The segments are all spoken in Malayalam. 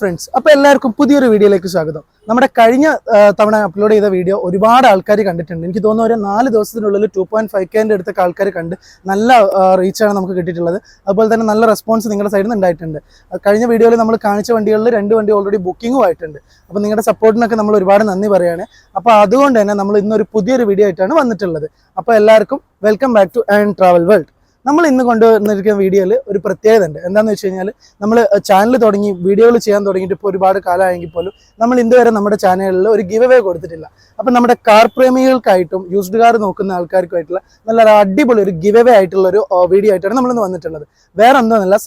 ഫ്രണ്ട്സ് അപ്പോൾ എല്ലാവർക്കും പുതിയൊരു വീഡിയോയിലേക്ക് സ്വാഗതം. നമ്മുടെ കഴിഞ്ഞ തവണ അപ്ലോഡ് ചെയ്ത വീഡിയോ ഒരുപാട് ആൾക്കാർ കണ്ടിട്ടുണ്ട്. എനിക്ക് തോന്നുന്നു ഒരു നാല് ദിവസത്തിനുള്ളിൽ ടു പോയിന്റ് ഫൈവ് കെന്റെ അടുത്തൊക്കെ ആൾക്കാർ കണ്ട് നല്ല റീച്ചാണ് നമുക്ക് കിട്ടിയിട്ടുള്ളത്. അതുപോലെ തന്നെ നല്ല റെസ്പോൺസ് നിങ്ങളുടെ സൈഡിൽ നിന്ന് ഉണ്ടായിട്ടുണ്ട്. കഴിഞ്ഞ വീഡിയോയിൽ നമ്മൾ കാണിച്ച വണ്ടികളിൽ രണ്ട് വണ്ടി ഓൾറെഡി ബുക്കിങ്ങും ആയിട്ടുണ്ട്. അപ്പോൾ നിങ്ങളുടെ സപ്പോർട്ടിനൊക്കെ നമ്മൾ ഒരുപാട് നന്ദി പറയുകയാണ് അപ്പോൾ അതുകൊണ്ട് തന്നെ നമ്മൾ ഇന്നൊരു പുതിയൊരു വീഡിയോ ആയിട്ടാണ് വന്നിട്ടുള്ളത്. അപ്പോൾ എല്ലാവർക്കും welcome back to and travel world നമ്മൾ ഇന്ന് കൊണ്ടുവന്നിരിക്കുന്ന വീഡിയോയിൽ ഒരു പ്രത്യേകത ഉണ്ട് എന്താണെന്ന് വെച്ച് കഴിഞ്ഞാൽ നമ്മൾ ചാനൽ തുടങ്ങി വീഡിയോകൾ ചെയ്യാൻ തുടങ്ങിയിട്ട് ഇപ്പോൾ ഒരുപാട് കാലമായെങ്കിൽ പോലും നമ്മൾ ഇതുവരെ നമ്മുടെ ചാനലിൽ ഒരു ഗിവ് അവേ കൊടുത്തിട്ടില്ല. അപ്പം നമ്മുടെ കാർ പ്രേമികൾക്കായിട്ടും യൂസ്ഡ് കാർ നോക്കുന്ന ആൾക്കാർക്കുമായിട്ടുള്ള നല്ലൊരു അടിപൊളി ഒരു ഗിവ് അവേ ആയിട്ടുള്ള ഒരു വീഡിയോ ആയിട്ടാണ് നമ്മൾ ഇന്ന് വന്നിട്ടുള്ളത്. വേറെ എന്താണെന്നല്ല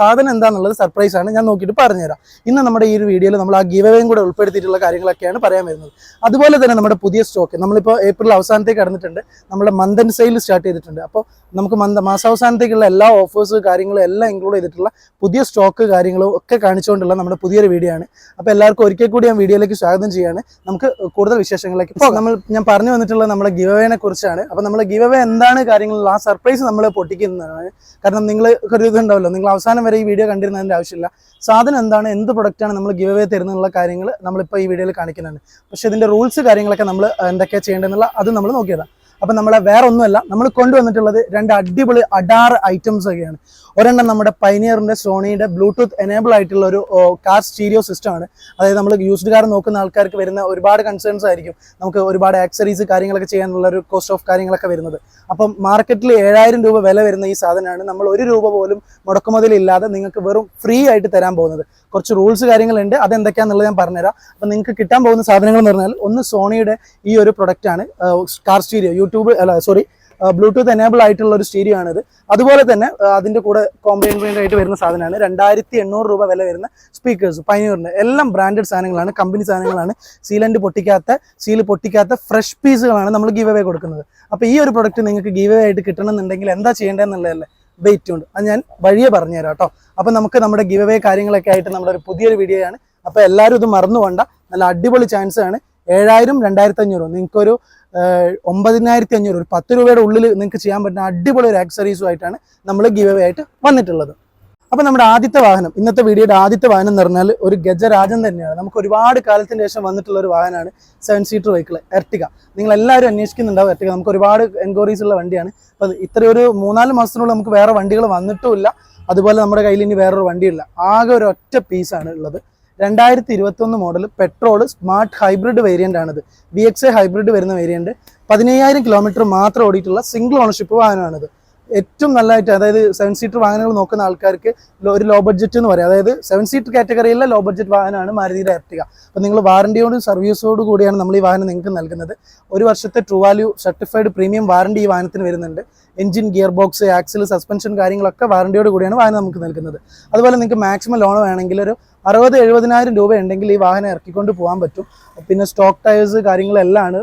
സാധനം എന്താണെന്നുള്ളത് സർപ്രൈസ് ആണ്. ഞാൻ നോക്കിയിട്ട് പറഞ്ഞുതരാം. ഇന്ന് നമ്മുടെ ഈ ഒരു വീഡിയോയിൽ നമ്മൾ ആ ഗിവ് അവേയും കൂടെ ഉൾപ്പെടുത്തിയിട്ടുള്ള കാര്യങ്ങളൊക്കെയാണ് പറയാൻ വരുന്നത്. അതുപോലെ തന്നെ നമ്മുടെ പുതിയ സ്റ്റോക്ക് നമ്മളിപ്പോൾ ഏപ്രിൽ അവസാനത്തേക്ക് കടന്നിട്ടുണ്ട്. നമ്മുടെ മന്ത് സെയിൽ സ്റ്റാർട്ട് ചെയ്തിട്ടുണ്ട്. അപ്പോൾ നമുക്ക് മന്ദ മാസാവസാനത്തേക്കുള്ള എല്ലാ ഓഫേഴ്സ് കാര്യങ്ങളും എല്ലാം ഇൻക്ലൂഡ് ചെയ്തിട്ടുള്ള പുതിയ സ്റ്റോക്ക് കാര്യങ്ങളും ഒക്കെ കാണിച്ചുകൊണ്ടുള്ള നമ്മുടെ പുതിയൊരു വീഡിയോ ആണ്. അപ്പോൾ എല്ലാവർക്കും ഒരിക്കൽ കൂടി ഞാൻ വീഡിയോയിലേക്ക് സ്വാഗതം ചെയ്യാണ്. നമുക്ക് കൂടുതൽ വിശേഷങ്ങളിലേക്ക് ഇപ്പോൾ നമ്മൾ ഞാൻ പറഞ്ഞു വന്നിട്ടുള്ള നമ്മുടെ ഗിവ് അവേനെ കുറിച്ചാണ്. അപ്പോൾ നമ്മുടെ ഗിവവേ എന്താണ് കാര്യങ്ങൾ ആ സർപ്രൈസ് നമ്മൾ പൊട്ടിക്കുന്നതാണ്. കാരണം നിങ്ങൾ ഒരു ഇതുണ്ടാവല്ലോ നിങ്ങൾ അവസാനം വരെ ഈ വീഡിയോ കണ്ടിരുന്നതിന്റെ ആവശ്യമില്ല. സാധനം എന്താണ് എന്ത് പ്രൊഡക്റ്റാണ് നമ്മൾ ഗിവവേ തരുന്നുള്ള കാര്യങ്ങൾ നമ്മളിപ്പോൾ ഈ വീഡിയോയിൽ കാണിക്കുന്നുണ്ട്. പക്ഷെ ഇതിന്റെ റൂൾസ് കാര്യങ്ങളൊക്കെ നമ്മൾ എന്തൊക്കെയാണ് ചെയ്യേണ്ടതെന്നുള്ള അത് നമ്മൾ നോക്കിയതാണ് അപ്പം നമ്മളെ വേറെ ഒന്നുമല്ല നമ്മൾ കൊണ്ടുവന്നിട്ടുള്ളത് രണ്ട് അടിപൊളി അഡാർ ഐറ്റംസ് ഒക്കെയാണ്. ഒരെണ്ണം നമ്മുടെ പൈനിയറിന്റെ സോണിയുടെ ബ്ലൂടൂത്ത് എനേബിൾ ആയിട്ടുള്ള ഒരു കാർ സ്റ്റീരിയോ സിസ്റ്റമാണ് അതായത് നമ്മൾ യൂസ്ഡ് കാർ നോക്കുന്ന ആൾക്കാർക്ക് വരുന്ന ഒരുപാട് കൺസേൺസ് ആയിരിക്കും. നമുക്ക് ഒരുപാട് ആക്സറീസ് കാര്യങ്ങളൊക്കെ ചെയ്യാനുള്ള ഒരു കോസ്റ്റ് ഓഫ് കാര്യങ്ങളൊക്കെ വരുന്നത്. അപ്പം മാർക്കറ്റിൽ ഏഴായിരം രൂപ വില വരുന്ന ഈ സാധനമാണ്. നമ്മൾ ഒരു രൂപ പോലും മുടക്കുമുതലില്ലാതെ നിങ്ങൾക്ക് വെറും ഫ്രീ ആയിട്ട് തരാൻ പോകുന്നത്. കുറച്ച് റൂൾസ് കാര്യങ്ങളുണ്ട്. അതെന്തൊക്കെയാണെന്നുള്ളത് ഞാൻ പറഞ്ഞുതരാം. അപ്പം നിങ്ങൾക്ക് കിട്ടാൻ പോകുന്ന സാധനങ്ങൾ എന്ന് പറഞ്ഞാൽ ഒന്ന് സോണിയുടെ ഈ ഒരു പ്രൊഡക്റ്റാണ് കാർ സ്റ്റീരിയോ യൂട്യൂബ് അല്ല സോറി ബ്ലൂടൂത്ത് എനേബിൾ ആയിട്ടുള്ള ഒരു സ്റ്റീരിയോ ആണിത്. അതുപോലെ തന്നെ അതിന്റെ കൂടെ കോംപ്ലിമെന്റ് ആയിട്ട് വരുന്ന സാധനമാണ്. രണ്ടായിരത്തി എണ്ണൂറ് രൂപ വില വരുന്ന സ്പീക്കേഴ്സ് പൈനൂറിന് എല്ലാം ബ്രാൻഡഡ് സാധനങ്ങളാണ് കമ്പനി സാധനങ്ങളാണ്. സീലന്റ് പൊട്ടിക്കാത്ത സീൽ പൊട്ടിക്കാത്ത ഫ്രഷ് പീസുകളാണ് നമ്മൾ ഗീവ് അവേ കൊടുക്കുന്നത്. അപ്പോൾ ഈ ഒരു പ്രൊഡക്റ്റ് നിങ്ങൾക്ക് ഗീവ് അവേ ആയിട്ട് കിട്ടണമെന്നുണ്ടെങ്കിൽ എന്താ ചെയ്യേണ്ടതെന്നുള്ളതല്ലേ? വെയിറ്റ് ഉണ്ട്. അത് ഞാൻ വഴിയെ പറഞ്ഞുതരാം കേട്ടോ അപ്പോൾ നമുക്ക് നമ്മുടെ ഗീവ് അവേ കാര്യങ്ങളൊക്കെ ആയിട്ട് നമ്മുടെ ഒരു പുതിയൊരു വീഡിയോ ആണ്. അപ്പോൾ എല്ലാവരും ഇത് മറന്നു വേണ്ട നല്ല അടിപൊളി ചാൻസ് ആണ്. ഏഴായിരം രണ്ടായിരത്തി അഞ്ഞൂറ് നിങ്ങൾക്കൊരു ഒമ്പതിനായിരത്തി അഞ്ഞൂറ് ഒരു പത്ത് രൂപയുടെ ഉള്ളിൽ നിങ്ങൾക്ക് ചെയ്യാൻ പറ്റുന്ന അടിപൊളി ഒരു ആക്സറീസും ആയിട്ടാണ് നമ്മൾ ഗിവ് അവേ ആയിട്ട് വന്നിട്ടുള്ളത്. അപ്പം നമ്മുടെ ആദ്യത്തെ വാഹനം ഇന്നത്തെ വീഡിയോയുടെ ആദ്യത്തെ വാഹനം എന്ന് പറഞ്ഞാൽ ഒരു ഗജരാജൻ തന്നെയാണ്. നമുക്ക് ഒരുപാട് കാലത്തിന് ശേഷം വന്നിട്ടുള്ള ഒരു വാഹനമാണ് സെവൻ സീറ്റർ വെഹിക്കിൾ എർട്ടിക നിങ്ങൾ എല്ലാവരും അന്വേഷിക്കുന്നുണ്ടാവും എർട്ടിക നമുക്ക് ഒരുപാട് എൻക്വയറീസ് ഉള്ള വണ്ടിയാണ്. അപ്പം ഇത്ര ഒരു മൂന്നാൽ മാസത്തിനുള്ളിൽ നമുക്ക് വേറെ വണ്ടികൾ വന്നിട്ടുമില്ല. അതുപോലെ നമ്മുടെ കയ്യിൽ ഇനി വേറൊരു വണ്ടിയില്ല. ആകെ ഒരു ഒറ്റ പീസാണ് ഉള്ളത്. രണ്ടായിരത്തി ഇരുപത്തൊന്ന് model petrol smart hybrid variant ആണിത്. വി എക്സ് എ ഹൈബ്രിഡ് വരുന്ന വേരിയന്റ് പതിനയ്യായിരം കിലോമീറ്റർ മാത്രം ഓടിയിട്ടുള്ള സിംഗിൾ ഓണർഷിപ്പ് വാഹനമാണിത്. ഏറ്റവും നല്ലതായിട്ട് അതായത് സെവൻ സീറ്റർ വാഹനങ്ങൾ നോക്കുന്ന ആൾക്കാർക്ക് ഒരു ലോ ബഡ്ജറ്റ് എന്ന് പറയാം. അതായത് സെവൻ സീറ്റർ കാറ്റഗറിയിലെ ലോ ബഡ്ജറ്റ് വാഹനമാണ് മാരുതിയുടെ എർട്ടിക അപ്പോൾ നിങ്ങൾ വാറണ്ടിയോടും സർവീസോട് കൂടിയാണ് നമ്മൾ ഈ വാഹനം നിങ്ങൾക്ക് നൽകുന്നത്. ഒരു വർഷത്തെ true value certified premium warranty ഈ വാഹനത്തിന് വരുന്നുണ്ട്. Engine gear box axle suspension കാര്യങ്ങളൊക്കെ വാറണ്ടിയോട് കൂടിയാണ് വാഹനം നമുക്ക് നൽകുന്നത്. അതുപോലെ നിങ്ങൾക്ക് മാക്സിമം ലോൺ വേണമെങ്കിൽ ഒരു അറുപത് എഴുപതിനായിരം രൂപ ഉണ്ടെങ്കിൽ ഈ വാഹനം ഇറക്കിക്കൊണ്ട് പോകാൻ പറ്റും. പിന്നെ സ്റ്റോക്ക് ടയേഴ്സ് കാര്യങ്ങളെല്ലാം ആണ്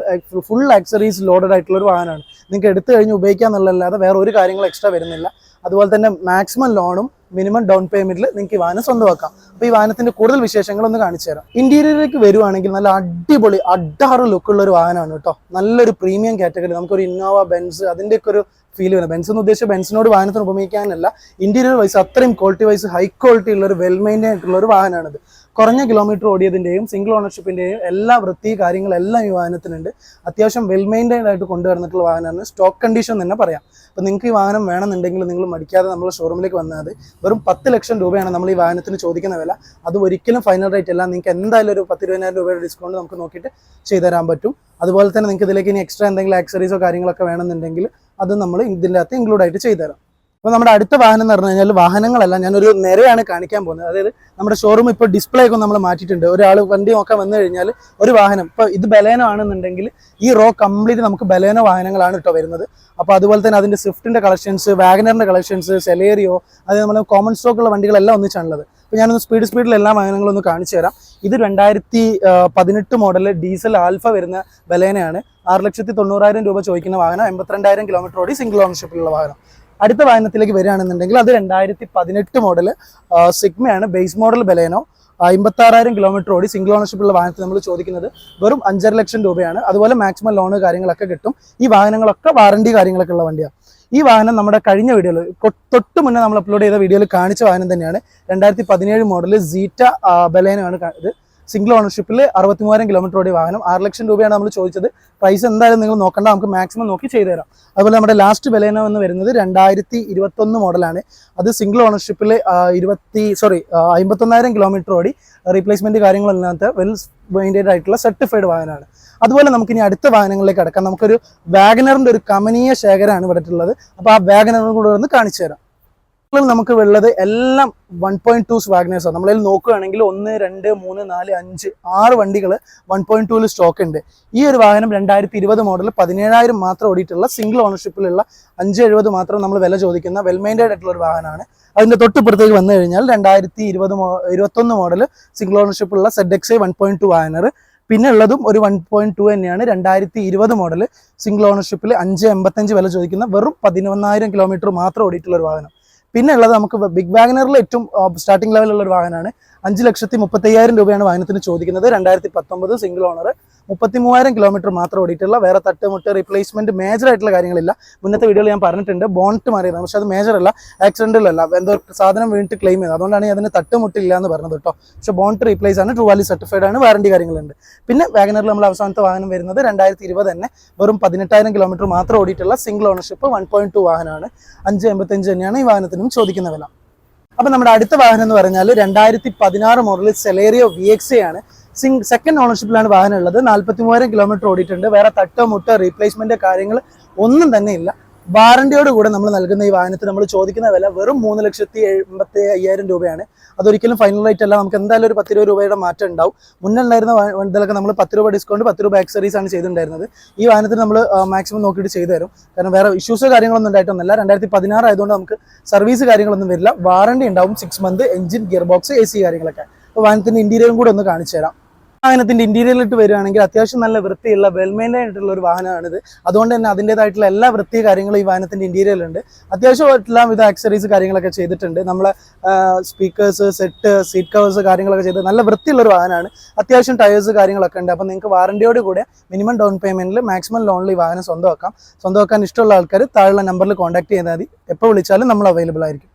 ഫുൾ ആക്സറീസ് ലോഡഡ് ആയിട്ടുള്ള ഒരു വാഹനമാണ്. നിങ്ങൾക്ക് എടുത്തു കഴിഞ്ഞ് ഉപയോഗിക്കുക എന്നുള്ളതല്ലാതെ വേറെ ഒരു കാര്യങ്ങൾ എക്സ്ട്രാ വരുന്നില്ല. അതുപോലെ തന്നെ മാക്സിമം ലോണും മിനിമം ഡൗൺ പേയ്മെന്റിൽ നിങ്ങൾക്ക് ഈ വാഹനം സ്വന്തമാക്കാം. അപ്പോൾ ഈ വാഹനത്തിന്റെ കൂടുതൽ വിശേഷങ്ങൾ ഒന്ന് കാണിച്ചു തരാം. ഇന്റീരിയറിലേക്ക് വരുവാണെങ്കിൽ നല്ല അടിപൊളി അഡാറ് ലുക്കുള്ള ഒരു വാഹനമാണ് കേട്ടോ. നല്ലൊരു പ്രീമിയം കാറ്റഗറി നമുക്കൊരു ഇന്നോവ ബെൻസ് അതിന്റെയൊക്കെ ഒരു ഫീൽ വരുന്നത്. ബെൻസ് എന്ന് ഉദ്ദേശിച്ച ബെൻസിനോട് വാഹനത്തിന് ഉപയോഗിക്കാനല്ല ഇന്റീരിയർ വൈസ് അത്രയും ക്വാളിറ്റി വൈസ് ഹൈ ക്വാളിറ്റി ഉള്ള ഒരു വെൽ മെയിന്റൈൻ ആയിട്ടുള്ള ഒരു വാഹനമാണിത്. കുറഞ്ഞ കിലോമീറ്റർ ഓടിയതിന്റെയും സിംഗിൾ ഓണർഷിപ്പിന്റെയും എല്ലാ വൃത്തി കാര്യങ്ങളെല്ലാം ഈ വാഹനത്തിനുണ്ട് അത്യാവശ്യം വെൽ മെയിന്റൈൻഡ് ആയിട്ട് കൊണ്ടുവരുന്നിട്ടുള്ള വാഹനമാണ്. സ്റ്റോക്ക് കണ്ടീഷൻ തന്നെ പറയാം. അപ്പോൾ നിങ്ങൾക്ക് ഈ വാഹനം വേണമെന്നുണ്ടെങ്കിൽ നിങ്ങൾ മടിക്കാതെ നമ്മൾ ഷോറൂമിലേക്ക് വന്നാൽ വെറും പത്ത് ലക്ഷം രൂപയാണ് നമ്മൾ ഈ വാഹനത്തിന് ചോദിക്കുന്ന വില. അത് ഒരിക്കലും ഫൈനൽ റേറ്റ് അല്ല. നിങ്ങൾക്ക് എന്തായാലും ഒരു പത്ത് ഇരുപതിനായിരം രൂപയുടെ ഡിസ്കൗണ്ട് നമുക്ക് നോക്കിയിട്ട് ചെയ്തു തരാൻ പറ്റും. അതുപോലെ തന്നെ നിങ്ങൾക്ക് ഇതിലേക്ക് ഇനി എക്സ്ട്രാ എന്തെങ്കിലും ആക്സറീസോ കാര്യങ്ങളൊക്കെ വേണമെന്നുണ്ടെങ്കിൽ അത് നമ്മൾ ഇതിന്റെ അകത്ത് ഇൻക്ലൂഡ് ആയിട്ട് ചെയ്തു തരാം അപ്പോൾ നമ്മുടെ അടുത്ത വാഹനം എന്ന് പറഞ്ഞു കഴിഞ്ഞാൽ വാഹനങ്ങളല്ല ഞാനൊരു നിരയാണ് കാണിക്കാൻ പോകുന്നത്. അതായത് നമ്മുടെ ഷോറൂം ഇപ്പോൾ ഡിസ്പ്ലേ ഒക്കെ നമ്മൾ മാറ്റിയിട്ടുണ്ട്. ഒരാൾ വണ്ടി നോക്കാൻ വന്നു കഴിഞ്ഞാൽ ഒരു വാഹനം ഇപ്പോൾ ഇത് ബലേനോ ആണെന്നുണ്ടെങ്കിൽ ഈ റോ കംപ്ലീറ്റ് നമുക്ക് ബലേനോ വാഹനങ്ങളാണ് കേട്ടോ വരുന്നത്. അപ്പോൾ അതുപോലെ തന്നെ അതിന്റെ സ്വിഫ്റ്റിന്റെ കളക്ഷൻസ് വാഗനറിന്റെ കളക്ഷൻസ് സെലേറിയോ അത് നമ്മൾ കോമൺ സ്റ്റോക്ക് ഉള്ള വണ്ടികളെല്ലാം ഒന്നിച്ചാണുള്ളത് അപ്പോൾ ഞാനൊന്ന് സ്പീഡ് സ്പീഡിൽ എല്ലാ വാഹനങ്ങളും ഒന്ന് കാണിച്ചു തരാം. ഇത് രണ്ടായിരത്തി പതിനെട്ട് മോഡൽ ഡീസൽ ആൽഫ വരുന്ന ബലേനയാണ്. ആറ് ലക്ഷത്തി തൊണ്ണൂറായിരം രൂപ ചോദിക്കുന്ന വാഹനം എൺപത്തിരണ്ടായിരം കിലോമീറ്റർ ഓടി സിംഗിൾ ഓണർഷിപ്പിലുള്ള വാഹനം. അടുത്ത വാഹനത്തിലേക്ക് വരികയാണെന്നുണ്ടെങ്കിൽ അത് രണ്ടായിരത്തി പതിനെട്ട് മോഡൽ സിഗ്മയാണ്. Base model Baleno. അമ്പത്തി ആറായിരം കിലോമീറ്റർ ഓടി സിംഗിൾ ഓണർഷിപ്പുള്ള വാഹനത്തിൽ നമ്മൾ ചോദിക്കുന്നത് വെറും അഞ്ചര ലക്ഷം രൂപയാണ്. അതുപോലെ മാക്സിമം ലോണ് കാര്യങ്ങളൊക്കെ കിട്ടും. ഈ വാഹനങ്ങളൊക്കെ വാറണ്ടി കാര്യങ്ങളൊക്കെ ഉള്ള വണ്ടിയാണ് ഈ വാഹനം നമ്മുടെ കഴിഞ്ഞ വീഡിയോയിൽ തൊട്ട് മുന്നേ നമ്മൾ അപ്ലോഡ് ചെയ്ത വീഡിയോയിൽ കാണിച്ച വാഹനം തന്നെയാണ്. രണ്ടായിരത്തി പതിനേഴ് മോഡൽ സീറ്റ ബലേനോ ആണ് ഇത്. സിംഗിൾ ഓണർഷിപ്പിൽ അറുപത്തി മൂവായിരം കിലോമീറ്റർ ഓടി വാഹനം. ആറ് ലക്ഷം രൂപയാണ് നമ്മൾ ചോദിച്ചത്. പ്രൈസ് എന്തായാലും നിങ്ങൾ നോക്കണ്ട. നമുക്ക് മാക്സിമം നോക്കി ചെയ്തു തരാം. അതുപോലെ നമ്മുടെ ലാസ്റ്റ് ബലേനോ എന്ന് വരുന്നത് രണ്ടായിരത്തി ഇരുപത്തൊന്ന് മോഡലാണ് അത് സിംഗിൾ ഓണർഷിപ്പിൽ ഇരുപത്തി സോറി അമ്പത്തൊന്നായിരം കിലോമീറ്റർ ഓടി റീപ്ലേസ്മെന്റ് കാര്യങ്ങളില്ലാത്ത വെൽ മെയിന്റൈൻഡ് ആയിട്ടുള്ള സർട്ടിഫൈഡ് വാഹനമാണ്. അതുപോലെ നമുക്ക് ഇനി അടുത്ത വാഹനങ്ങളിലേക്ക് അടക്കാം നമുക്കൊരു വാഗനറിന്റെ ഒരു കമനീയ ശേഖരമാണ് ഇവിടെ ഉള്ളത് അപ്പോൾ ആ വാഗനറും കൂടെ ഒന്ന് കാണിച്ചു തരാം. നമുക്ക് ഉള്ളത് എല്ലാം വൺ പോയിന്റ് ടു വാഗ്നേഴ്സ് ആണ്. നമ്മളതിൽ നോക്കുകയാണെങ്കിൽ ഒന്ന് രണ്ട് മൂന്ന് നാല് അഞ്ച് ആറ് വണ്ടികൾ വൺ പോയിന്റ് ടൂവിൽ സ്റ്റോക്ക് ഉണ്ട്. ഈ ഒരു വാഹനം രണ്ടായിരത്തി ഇരുപത് മോഡൽ പതിനേഴായിരം മാത്രം ഓടിയിട്ടുള്ള സിംഗിൾ ഓണർഷിപ്പിലുള്ള അഞ്ച് എഴുപത് മാത്രം നമ്മൾ വില ചോദിക്കുന്ന വെൽ മെയിന്റൈഡ് ആയിട്ടുള്ള ഒരു വാഹനമാണ്. അതിന്റെ തൊട്ടിപ്പുറത്തേക്ക് വന്നു കഴിഞ്ഞാൽ രണ്ടായിരത്തി ഇരുപത് ഇരുപത്തൊന്ന് model single ഓണർഷിപ്പുള്ള Z X one point two വാഹനർ പിന്നെ ഉള്ളതും ഒരു വൺ പോയിന്റ് ടു തന്നെയാണ്. രണ്ടായിരത്തി ഇരുപത് മോഡൽ സിംഗിൾ ഓണർഷിപ്പിൽ അഞ്ച് എൺപത്തഞ്ച് വില ചോദിക്കുന്ന വെറും പതിനൊന്നായിരം കിലോമീറ്റർ മാത്രം ഓടിയിട്ടുള്ള ഒരു വാഹനം. പിന്നെ ഉള്ളത് നമുക്ക് ബിഗ് വാഗനറിൽ ഏറ്റവും സ്റ്റാർട്ടിംഗ് ലെവലുള്ള ഒരു വാഹനമാണ്. അഞ്ച് ലക്ഷത്തി മുപ്പത്തയ്യായിരം രൂപയാണ് വാഹനത്തിന് ചോദിക്കുന്നത്. രണ്ടായിരത്തി പത്തൊമ്പത് സിംഗിൾ ഓണർ മുപ്പത്തി മൂവായിരം കിലോമീറ്റർ മാത്രം ഓടിയിട്ടുള്ള വേറെ തട്ടുമുട്ട് റീപ്ലേസ്മെന്റ് മേജർ ആയിട്ടുള്ള കാര്യങ്ങളില്ല. മുന്നത്തെ വീഡിയോയിൽ ഞാൻ പറഞ്ഞിട്ടുണ്ട് ബോണ്ട് മാറിയതാണ്. പക്ഷെ അത് മേജർ അല്ല ആക്സിഡന്റിലല്ല എന്തോ സാധനം വീണിട്ട് ക്ലെയിം ചെയ്തത് അതുകൊണ്ടാണ് അതിന് തട്ടുമുട്ടില്ല എന്ന് പറഞ്ഞത് കേട്ടോ. പക്ഷെ ബോണ്ട് റീപ്ലേസ് ആണ് ട്രൂ വാലി സർട്ടിഫൈഡ് ആണ് വാറണ്ടി കാര്യങ്ങളുണ്ട്. പിന്നെ വാഗനറിൽ നമ്മൾ അവസാനത്തെ വാഹനം വരുന്നത് രണ്ടായിരത്തി ഇരുപത് തന്നെ വെറും പതിനെട്ടായിരം കിലോമീറ്റർ മാത്രം ഓടിയിട്ടുള്ള single ownership one point two വാഹനമാണ്. അഞ്ച് എൺപത്തഞ്ച് തന്നെയാണ് ഈ വാഹനത്തിനും ചോദിക്കുന്ന വില. അപ്പൊ നമ്മുടെ അടുത്ത വാഹനം എന്ന് പറഞ്ഞാൽ രണ്ടായിരത്തി പതിനാറ് മോഡൽ സെലേറിയോ വി എക്സ് ആണ്. സിംഗ് സെക്കൻഡ് ഓണർഷിപ്പിലാണ് വാഹനം ഉള്ളത്. നാല്പത്തി മൂവായിരം കിലോമീറ്റർ ഓടിയിട്ടുണ്ട്. വേറെ തട്ടോ മുട്ടോ റീപ്ലേസ്മെന്റ് കാര്യങ്ങൾ ഒന്നും തന്നെ ഇല്ല. വാറണ്ടിയോട് കൂടെ നമ്മൾ നൽകുന്ന ഈ വാഹനത്തിൽ നമ്മൾ ചോദിക്കുന്ന വില വെറും മൂന്ന് ലക്ഷത്തി എൺപത്തി അയ്യായിരം രൂപയാണ്. അതൊരിക്കലും ഫൈനൽ റേറ്റ് അല്ല. നമുക്ക് എന്തായാലും ഒരു പത്ത് രൂപ രൂപയുടെ മാറ്റം ഉണ്ടാവും. മുന്നേ ഉണ്ടായിരുന്ന വണ്ടികളൊക്കെ നമ്മൾ പത്ത് രൂപ ഡിസ്കൗണ്ട് പത്ത് രൂപ ആക്സറീസ് ആണ് ചെയ്തിട്ടുണ്ടായിരുന്നത്. ഈ വാഹനത്തിൽ നമ്മൾ മാക്സിമം നോക്കിയിട്ട് ചെയ്തു തരും. കാരണം വേറെ ഇഷ്യൂസ് കാര്യങ്ങളൊന്നും ഉണ്ടായിട്ടൊന്നുമല്ല. രണ്ടായിരത്തി പതിനാറ് ആയതുകൊണ്ട് നമുക്ക് സർവീസ് കാര്യങ്ങളൊന്നും വരില്ല. വാറണ്ടി ഉണ്ടാവും six month engine gear box A C കാര്യങ്ങളൊക്കെ. അപ്പോൾ വാഹനത്തിന്റെ ഇന്റീരിയറും കൂടെ ഒന്ന് കാണിച്ചു തരാം. വാഹനത്തിന്റെ ഇന്റീരിയറിലിട്ട് വരികയാണെങ്കിൽ അത്യാവശ്യം നല്ല വൃത്തിയുള്ള വെൽ ആയിട്ടുള്ള ഒരു വാഹനമാണിത്. അതുകൊണ്ട് തന്നെ അതിന്റെതായിട്ടുള്ള എല്ലാ വൃത്തി കാര്യങ്ങളും ഈ വാഹനത്തിന്റെ ഇന്റീരിയറിലുണ്ട് അത്യാവശ്യം എല്ലാം ഇത് ആക്സറീസ് കാര്യങ്ങളൊക്കെ ചെയ്തിട്ടുണ്ട്. നമ്മളെ സ്പീക്കേഴ്സ് സെറ്റ് സീറ്റ് കവേഴ്സ് കാര്യങ്ങളൊക്കെ ചെയ്ത് നല്ല വൃത്തിയുള്ള ഒരു വാഹനമാണ്. അത്യാവശ്യം ടയേഴ്സ് കാര്യങ്ങളൊക്കെ ഉണ്ട്. അപ്പോൾ നിങ്ങൾക്ക് വാറണ്ടിയോട് കൂടെ മിനിമം ഡൗൺ പേയ്മെന്റിൽ മാക്സിമം ലോണിൽ ഈ വാഹനം സ്വന്തമാക്കാം. സ്വന്തമാക്കാൻ ഇഷ്ടമുള്ള ആൾക്കാർ താഴെയുള്ള നമ്പറിൽ കോൺടാക്ട് ചെയ്താൽ മതി. എപ്പോൾ വിളിച്ചാലും നമ്മൾ അവൈലബിൾ ആയിരിക്കും.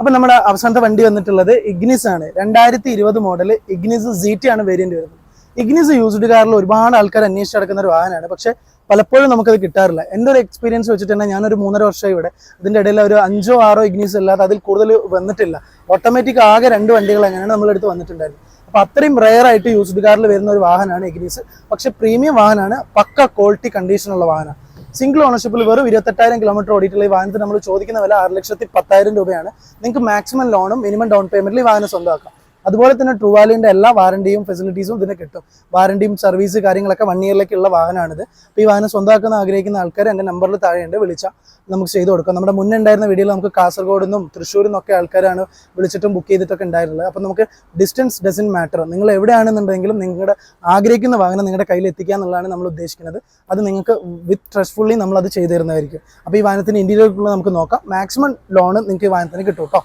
അപ്പൊ നമ്മുടെ അവസാനത്തെ വണ്ടി വന്നിട്ടുള്ളത് ഇഗ്നിസ് ആണ്. രണ്ടായിരത്തി ഇരുപത് മോഡൽ ഇഗ്നിസ് സീറ്റി ആണ് വേരിയന്റ് വരുന്നത്. ഇഗ്നിസ് യൂസ്ഡ് കാറിൽ ഒരുപാട് ആൾക്കാർ അന്വേഷിച്ച് നടക്കുന്ന ഒരു വാഹനമാണ്. പക്ഷെ പലപ്പോഴും നമുക്കത് കിട്ടാറില്ല. എന്റെ ഒരു എക്സ്പീരിയൻസ് വെച്ചിട്ട് തന്നെ ഞാനൊരു മൂന്നര വർഷം ഇവിടെ. ഇതിന്റെ ഇടയിൽ ഒരു അഞ്ചോ ആറോ ഇഗ്നിസ് അല്ലാതെ അതിൽ കൂടുതൽ വന്നിട്ടില്ല. ഓട്ടോമാറ്റിക് ആകെ രണ്ട് വണ്ടികൾ അങ്ങനെയാണ് നമ്മളെടുത്ത് വന്നിട്ടുണ്ടായിരുന്നു അപ്പോൾ അത്രയും റെയർ ആയിട്ട് യൂസ്ഡ് കാറിൽ വരുന്ന ഒരു വാഹനമാണ് ഇഗ്നിസ് പക്ഷെ പ്രീമിയം വാഹനമാണ്. പക്ക ക്വാളിറ്റി കണ്ടീഷനുള്ള വാഹനം. സിംഗിൾ ഓണർഷിപ്പിൽ വെറും ഇരുപത്തെട്ടായിരം കിലോമീറ്റർ ഓടിയിട്ടുള്ള ഈ വാഹനത്തിന് നമ്മൾ ചോദിക്കുന്ന വില ആറ് ലക്ഷത്തി പത്തായിരം രൂപയാണ്. നിങ്ങൾക്ക് മാക്സിമം ലോണും മിനിമം ഡൗൺ പേയ്മെന്റിൽ ഈ വാഹനം സ്വന്തമാക്കാം. അതുപോലെ തന്നെ ട്രൂവാലിന്റെ എല്ലാ വാറണ്ടിയും ഫെസിലിറ്റീസും ഇതിന് കിട്ടും. വാറണ്ടിയും സർവീസ് കാര്യങ്ങളൊക്കെ വൺ ഇയറിലേക്കുള്ള വാഹനമാണിത്. അപ്പോൾ ഈ വാഹനം സ്വന്തമാക്കുന്ന ആഗ്രഹിക്കുന്ന ആൾക്കാർ എന്റെ നമ്പറിൽ താഴെയുണ്ട് വിളിച്ചാൽ നമുക്ക് ചെയ്തു കൊടുക്കാം. നമ്മുടെ മുന്നേ ഉണ്ടായിരുന്ന വീഡിയോയിൽ നമുക്ക് കാസർഗോഡ് നിന്നും തൃശ്ശൂരിൽ നിന്നൊക്കെ ആൾക്കാരാണ് വിളിച്ചിട്ടും ബുക്ക് ചെയ്തിട്ടൊക്കെ ഉണ്ടായിരുന്നത്. അപ്പോൾ നമുക്ക് ഡിസ്റ്റൻസ് ഡസൻ മാറ്റർ നിങ്ങൾ എവിടെയാണെന്നുണ്ടെങ്കിലും നിങ്ങളുടെ ആഗ്രഹിക്കുന്ന വാഹനം നിങ്ങളുടെ കയ്യിൽ എത്തിക്കുക എന്നുള്ളതാണ് നമ്മൾ ഉദ്ദേശിക്കുന്നത്. അത് നിങ്ങൾക്ക് വിത്ത് ട്രസ്റ്റ്ഫുള്ളി നമ്മൾ അത് ചെയ്തു തരുന്നതായിരിക്കും. അപ്പോൾ ഈ വാഹനത്തിന് ഇൻഡിയയിലേക്കുള്ള നമുക്ക് നോക്കാം. മാക്സിമം ലോൺ നിങ്ങൾക്ക് ഈ വാഹനത്തിന് കിട്ടും കേട്ടോ.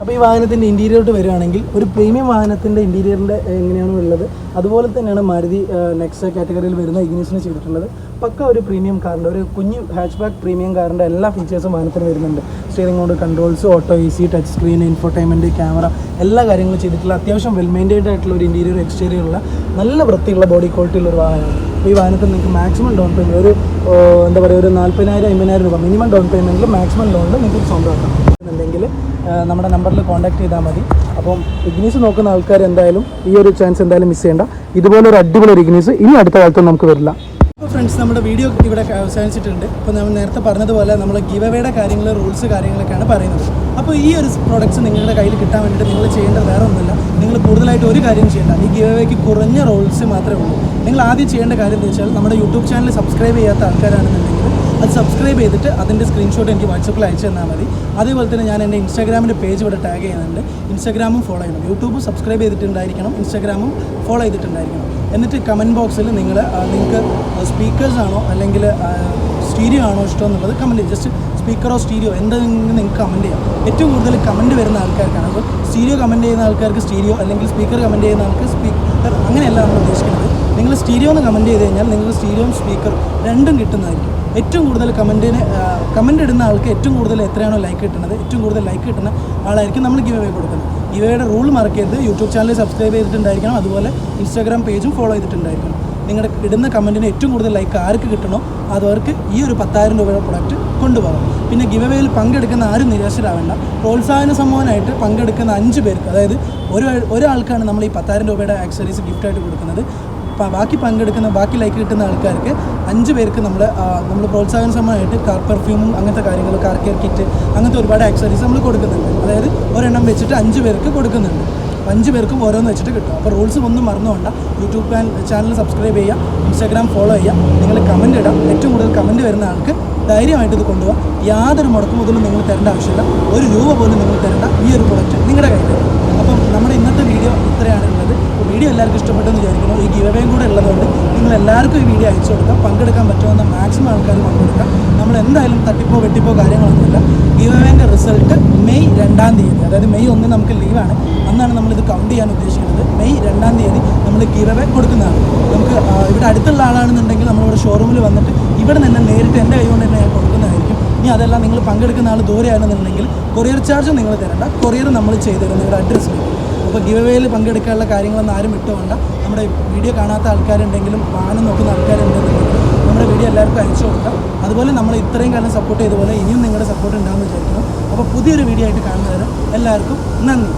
അപ്പോൾ ഈ വാഹനത്തിന്റെ ഇന്റീരിയറോട്ട് വരികയാണെങ്കിൽ ഒരു പ്രീമിയം വാഹനത്തിന്റെ ഇന്റീരിയറിന്റെ എങ്ങനെയാണ് ഉള്ളത്? അതുപോലെ തന്നെയാണ് മാരുതി നെക്സ്റ്റ് കാറ്റഗറിയിൽ വരുന്ന ഇഗ്നീസിന് ചെയ്തിട്ടുള്ളത്. പക്ക ഒരു പ്രീമിയം കാറിന്റെ ഒരു കുഞ്ഞ് ഹാച്ച് ബാക്ക് പ്രീമിയം കാറിന്റെ എല്ലാ ഫീച്ചേഴ്സും വാഹനത്തിന് വരുന്നുണ്ട്. സ്റ്റിയറിംഗ് കൊണ്ട് controls auto E C touch screen infotainment camera എല്ലാ കാര്യങ്ങളും ചെയ്തിട്ടുള്ള അത്യാവശ്യം വെൽ മെയിന്റൈൻഡ് ആയിട്ടുള്ള ഒരു ഇന്റീരിയർ എക്സ്റ്റീരിയർ ഉള്ള നല്ല വൃത്തിയുള്ള ബോഡി ക്വാളിറ്റി ഉള്ള ഒരു വാഹനമാണ്. ഈ വാഹനത്തിൽ നിങ്ങൾക്ക് മാക്സിമം ഡൗൺ പേയ്മെന്റ് ഒരു എന്താ പറയുക ഒരു നാൽപ്പതിനായിരം അമ്പതിനായിരം രൂപ മിനിമം ഡൗൺ പേയ്മെന്റിൽ മാക്സിമം ലോണിൽ നിങ്ങൾക്ക് സ്വന്തമാക്കാം. നമ്മുടെ നമ്പറിൽ കോൺടാക്ട് ചെയ്താൽ മതി. അപ്പം ഇഗ്നീസ് നോക്കുന്ന ആൾക്കാർ എന്തായാലും ഈ ഒരു ചാൻസ് എന്തായാലും മിസ് ചെയ്യേണ്ട. ഇതുപോലെ ഒരു അടിപൊളി ഒരു ഇഗ്നീസ് ഇനി അടുത്ത കാലത്തും നമുക്ക് വരില്ല. അപ്പോൾ ഫ്രണ്ട്സ് നമ്മുടെ വീഡിയോ ഇവിടെ അവസാനിച്ചിട്ടുണ്ട്. അപ്പോൾ നമ്മൾ നേരത്തെ പറഞ്ഞതുപോലെ നമ്മൾ ഗിവ് അവയുടെ കാര്യങ്ങൾ റൂൾസ് കാര്യങ്ങളൊക്കെയാണ് പറയുന്നത്. അപ്പോൾ ഈ ഒരു പ്രോഡക്റ്റ്സ് നിങ്ങളുടെ കയ്യിൽ കിട്ടാൻ വേണ്ടിയിട്ട് നിങ്ങൾ ചെയ്യേണ്ടത് വേറെ ഒന്നുമില്ല. നിങ്ങൾ കൂടുതലായിട്ട് ഒരു കാര്യം ചെയ്യേണ്ട. ഈ ഗിവ് കുറഞ്ഞ റോൾസ് മാത്രമേ ഉള്ളൂ. നിങ്ങൾ ആദ്യം ചെയ്യേണ്ട കാര്യം എന്താ വെച്ചാൽ നമ്മുടെ യൂട്യൂബ് ചാനൽ സബ്സ്ക്രൈബ് ചെയ്യാത്ത ആൾക്കാരാണെന്നുണ്ടെങ്കിൽ അത് സബ്സ്ക്രൈബ് ചെയ്തിട്ട് അതിന്റെ സ്ക്രീൻഷോട്ട് എനിക്ക് വാട്സപ്പിൽ അയച്ചു തന്നാൽ മതി. അതേപോലെ തന്നെ ഞാൻ എന്റെ ഇൻസ്റ്റാഗ്രാമിന്റെ പേജ് ഇവിടെ ടാഗ് ചെയ്യുന്നുണ്ട്. ഇൻസ്റ്റാഗ്രാമും ഫോളോ ചെയ്യണം. യൂട്യൂബ് സബ്സ്ക്രൈബ് ചെയ്തിട്ടുണ്ടായിരിക്കണം. ഇൻസ്റ്റാഗ്രാമും ഫോളോ ചെയ്തിട്ടുണ്ടായിരിക്കണം. എന്നിട്ട് കമന്റ് ബോക്സിൽ നിങ്ങൾ നിങ്ങൾക്ക് സ്പീക്കേഴ്സ് ആണോ അല്ലെങ്കിൽ സ്റ്റീരിയോ ആണോ ഇഷ്ടമെന്നുള്ളത് കമന്റ് ചെയ്യും. ജസ്റ്റ് സ്പീക്കറോ സ്റ്റീരിയോ എന്തെങ്കിലും നിങ്ങൾക്ക് കമന്റ് ചെയ്യാം. ഏറ്റവും കൂടുതൽ കമന്റ് വരുന്ന ആൾക്കാർക്കാണ്. അപ്പോൾ സ്റ്റീരിയോ കമന്റ് ചെയ്യുന്ന ആൾക്കാർക്ക് സ്റ്റീരിയോ അല്ലെങ്കിൽ സ്പീക്കർ കമന്റ് ചെയ്യുന്ന ആൾക്ക് സ്പീക്കർ അങ്ങനെയല്ല നമ്മൾ ഉദ്ദേശിക്കുന്നത്. നിങ്ങൾ സ്റ്റീരിയോ എന്ന് കമന്റ് ചെയ്ത് കഴിഞ്ഞാൽ നിങ്ങൾക്ക് സ്റ്റീരിയോയും സ്പീക്കർ രണ്ടും കിട്ടുന്നതായിരിക്കും. ഏറ്റവും കൂടുതൽ കമന്റിന് കമന്റ് ഇടുന്ന ആൾക്ക് ഏറ്റവും കൂടുതൽ എത്രയാണോ ലൈക്ക് കിട്ടുന്നത് ഏറ്റവും കൂടുതൽ ലൈക്ക് കിട്ടുന്ന ആളായിരിക്കും നമ്മൾ ഗിവ് അവേ കൊടുക്കുന്നത് ഇവയുടെ റൂൾ മറക്കരുത്. യൂട്യൂബ് ചാനൽ സബ്സ്ക്രൈബ് ചെയ്തിട്ടുണ്ടായിരിക്കണം. അതുപോലെ ഇൻസ്റ്റാഗ്രാം പേജും ഫോളോ ചെയ്തിട്ടുണ്ടായിരിക്കണം. നിങ്ങളുടെ ഇടുന്ന കമന്റിന് ഏറ്റവും കൂടുതൽ ലൈക്ക് ആർക്ക് കിട്ടണോ അതവർക്ക് ഈ ഒരു പത്തായിരം രൂപയുടെ പ്രൊഡക്റ്റ് കൊണ്ടുപോകാം. പിന്നെ ഗിവ് അവേയിൽ പങ്കെടുക്കുന്ന ആരും നിരാശരാവേണ്ട. പ്രോത്സാഹന സമ്മാനമായിട്ട് പങ്കെടുക്കുന്ന അഞ്ച് പേർക്ക് അതായത് ഒരു ഒരാൾക്കാണ് നമ്മൾ ഈ പത്തായിരം രൂപയുടെ ആക്സറീസ് ഗിഫ്റ്റായിട്ട് കൊടുക്കുന്നത്. ബാക്കി പങ്കെടുക്കുന്ന ബാക്കി ലൈക്ക് കിട്ടുന്ന ആൾക്കാർക്ക് അഞ്ച് പേർക്ക് നമ്മൾ നമ്മൾ പ്രോത്സാഹന സമ്മാനമായിട്ട് കാർ പെർഫ്യൂമും അങ്ങനത്തെ കാര്യങ്ങൾ കാർ കെയർ കിറ്റ് അങ്ങനത്തെ ഒരുപാട് ആക്സറീസ് നമ്മൾ കൊടുക്കുന്നുണ്ട്. അതായത് ഒരെണ്ണം വെച്ചിട്ട് അഞ്ച് പേർക്ക് കൊടുക്കുന്നുണ്ട്. അഞ്ച് പേർക്കും ഓരോന്ന് വെച്ചിട്ട് കിട്ടും. അപ്പോൾ റൂൾസ് ഒന്നും മറന്നുകൊണ്ട യൂട്യൂബ് ചാനൽ സബ്സ്ക്രൈബ് ചെയ്യുക ഇൻസ്റ്റാഗ്രാം ഫോളോ ചെയ്യുക. നിങ്ങൾ കമന്റ് ഇടാം. ഏറ്റവും കൂടുതൽ കമന്റ് വരുന്ന ആൾക്ക് ധൈര്യമായിട്ട് ഇത് കൊണ്ടുപോകാം യാതൊരു മുടക്ക് മുതലും നിങ്ങൾ തരേണ്ട ആവശ്യമില്ല. ഒരു രൂപ പോലും നിങ്ങൾ തരേണ്ട ഈ ഒരു പ്രൊഡക്റ്റ് നിങ്ങളുടെ കയ്യിൽ അപ്പം നമ്മുടെ ഇന്നത്തെ വീഡിയോ ഇത്രയാണ് ഉള്ളത്. വീഡിയോ എല്ലാവർക്കും ഇഷ്ടപ്പെട്ടെന്ന് വിചാരിക്കുന്നു. ഈ ഗിവവേയും കൂടെ ഉള്ളതുകൊണ്ട് നിങ്ങൾ എല്ലാവർക്കും ഈ വീഡിയോ അയച്ചു കൊടുക്കാം. പങ്കെടുക്കാൻ പറ്റുമെന്ന മാക്സിമം ആൾക്കാർ പങ്കെടുക്കാം നമ്മൾ എന്തായാലും തട്ടിപ്പോ വെട്ടിപ്പോ കാര്യങ്ങളൊന്നുമില്ല. ഗിവവേന്റെ റിസൾട്ട് മെയ് രണ്ടാം തീയതി അതായത് മെയ് ഒന്ന് നമുക്ക് ലീവാണ് അന്നാണ് നമ്മളിത് കൗണ്ട് ചെയ്യാൻ ഉദ്ദേശിക്കുന്നത്. മെയ് രണ്ടാം തീയതി നമ്മൾ ഗിവവേ കൊടുക്കുന്നതാണ്. നമുക്ക് ഇവിടെ അടുത്തുള്ള ആളാണെന്നുണ്ടെങ്കിൽ നമ്മളിവിടെ ഷോറൂമിൽ വന്നിട്ട് ഇവിടെ നിന്ന് നേരിട്ട് എന്റെ കൈ കൊണ്ട് തന്നെ ഇനി അതെല്ലാം നിങ്ങൾ പങ്കെടുക്കുന്ന ആൾ ദൂരെയാണെന്നുണ്ടെങ്കിൽ കൊറിയർ ചാർജ് നിങ്ങൾ തരേണ്ട. കൊറിയർ നമ്മൾ ചെയ്തു തരും. നിങ്ങളുടെ അഡ്രസ്സിൽ അപ്പോൾ ഗിവ് വേയിൽ പങ്കെടുക്കാനുള്ള കാര്യങ്ങളൊന്നും ആരും വിട്ടുകൊണ്ട് നമ്മുടെ വീഡിയോ കാണാത്ത ആൾക്കാരുണ്ടെങ്കിലും വാഹനം നോക്കുന്ന ആൾക്കാരുണ്ടെന്നുണ്ടെങ്കിൽ നമ്മുടെ വീഡിയോ എല്ലാവർക്കും അയച്ചു കൊടുക്കാം. അതുപോലെ നമ്മൾ ഇത്രയും കാലം സപ്പോർട്ട് ചെയ്തതുപോലെ ഇനിയും നിങ്ങളുടെ സപ്പോർട്ട് ഉണ്ടാകുമെന്ന് വിചാരിക്കുന്നു. അപ്പോൾ പുതിയൊരു വീഡിയോ ആയിട്ട് കാണുന്നവരെ എല്ലാവർക്കും നന്ദി.